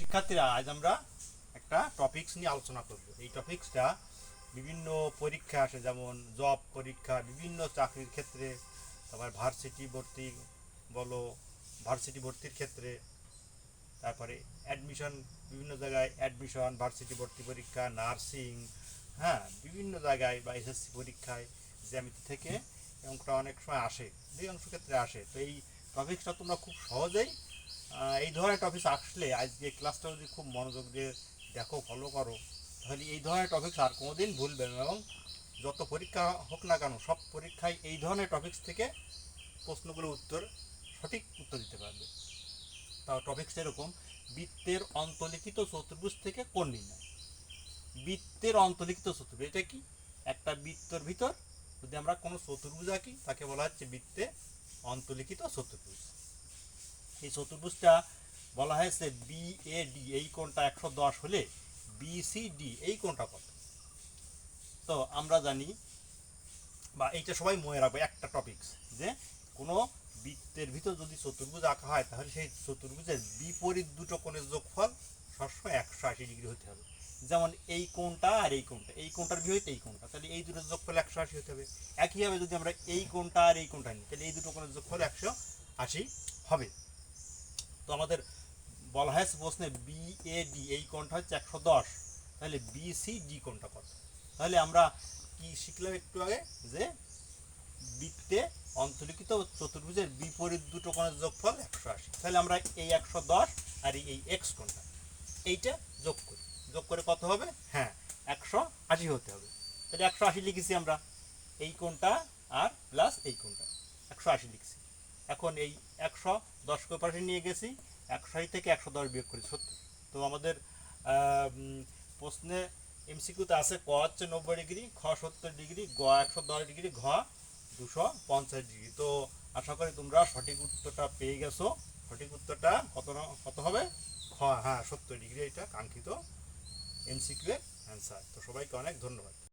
শিক্ষার্থীরা, আজ আমরা একটা টপিক্স নিয়ে আলোচনা করব। এই টপিক্সটা বিভিন্ন পরীক্ষা আসে, যেমন জব পরীক্ষা, বিভিন্ন চাকরির ক্ষেত্রে, তারপর ভার্সিটি ভর্তি বলো ভার্সিটি ভর্তির ক্ষেত্রে, তারপরে অ্যাডমিশন বিভিন্ন জায়গায় অ্যাডমিশন ভার্সিটি ভর্তি পরীক্ষা নার্সিং হ্যাঁ বিভিন্ন জায়গায় বা এসএসসি পরীক্ষায় জ্যামিতি থেকে অঙ্কটা অনেক সময় আসে, দুই অংশ ক্ষেত্রে আসে। তো এই টপিকসটা তোমরা খুব সহজেই এই ধরনের টপিক আসলে আজকে ক্লাসটা যদি খুব মনোযোগ দিয়ে দেখো ফলো করো, তাহলে এই ধরনের টপিক আর কোনোদিন ভুলবে না এবং যত পরীক্ষা হোক না কেন, সব পরীক্ষায় এই ধরনের টপিকস থেকে প্রশ্নগুলোর উত্তর, সঠিক উত্তর দিতে পারবে। তাও টপিকস এরকম, বৃত্তের অন্তলিখিত চতুর্ভুজ থেকে কোন নির্ণয়? বৃত্তের অন্তলিখিত চতুর্ভুজ, এটা কি? একটা বৃত্তর ভিতর যদি আমরা কোনো চতুর্ভুজ আঁকি, তাকে বলা হচ্ছে বৃত্তে অন্তলিখিত চতুর্ভুজ। এই চতুর্ভুজটা বলা হয়েছে বি এ ডি এই কোণটা একশো দশ হলে বি সি ডি এই কোণটা কত? তো আমরা জানি, বা এইটা সবাই মনে রাখবে, একটা টপিকস যে কোনো বৃত্তের ভিতর যদি চতুর্ভুজ আঁকা হয়, তাহলে সেই চতুর্ভুজের বিপরীত দুটো কোণের যোগফল সবসময় একশো আশি ডিগ্রি হতে হবে। যেমন এই কোণটা আর এই কোণটা, এই কোণটার বিপরীত, এই কোণটা, তাহলে এই দুটোর যোগফল একশো আশি হতে হবে। একইভাবে যদি আমরা এই কোণটা আর এই কোণটা নিই, তাহলে এই দুটো কোণের যোগফল একশো আশি হবে। তো আমাদের বলা হয়েছে প্রশ্নে বি এ ডি এই কোণটা হচ্ছে একশো দশ। তাহলে বি সি ডি কোণটা কত? তাহলে আমরা কি শিখলাম একটু আগে? যে বৃত্তে অন্তর্লিখিত চতুর্ভুজের বিপরীত দুটো কোণের যোগফল একশো আশি। তাহলে আমরা এই একশো দশ আর এই এক্স কোণটা, এইটা যোগ করি। যোগ করে কত হবে? হ্যাঁ একশো আশি হতে হবে। তাহলে একশো আশি লিখেছি আমরা। এই কোণটা আর প্লাস এই কোণটা। একশো আশি লিখছি। এখন এই একশো দশকে পাশে নিয়ে গেছি একশো আশি থেকে একশো দশ বিয়োগ করি, সত্তর। তো আমাদের প্রশ্নে এমসিকিউতে আছে ক হচ্ছে নব্বই ডিগ্রি, খ সত্তর ডিগ্রি, গ একশো দশ ডিগ্রি, ঘ দুশো পঞ্চাশ ডিগ্রি। তো আশা করি তোমরা সঠিক উত্তরটা পেয়ে গেছো। সঠিক উত্তরটা কত কত হবে? খ হ্যাঁ সত্তর ডিগ্রি, এটা কাঙ্ক্ষিত এমসিকিউ এর অ্যান্সার তো সবাইকে অনেক ধন্যবাদ।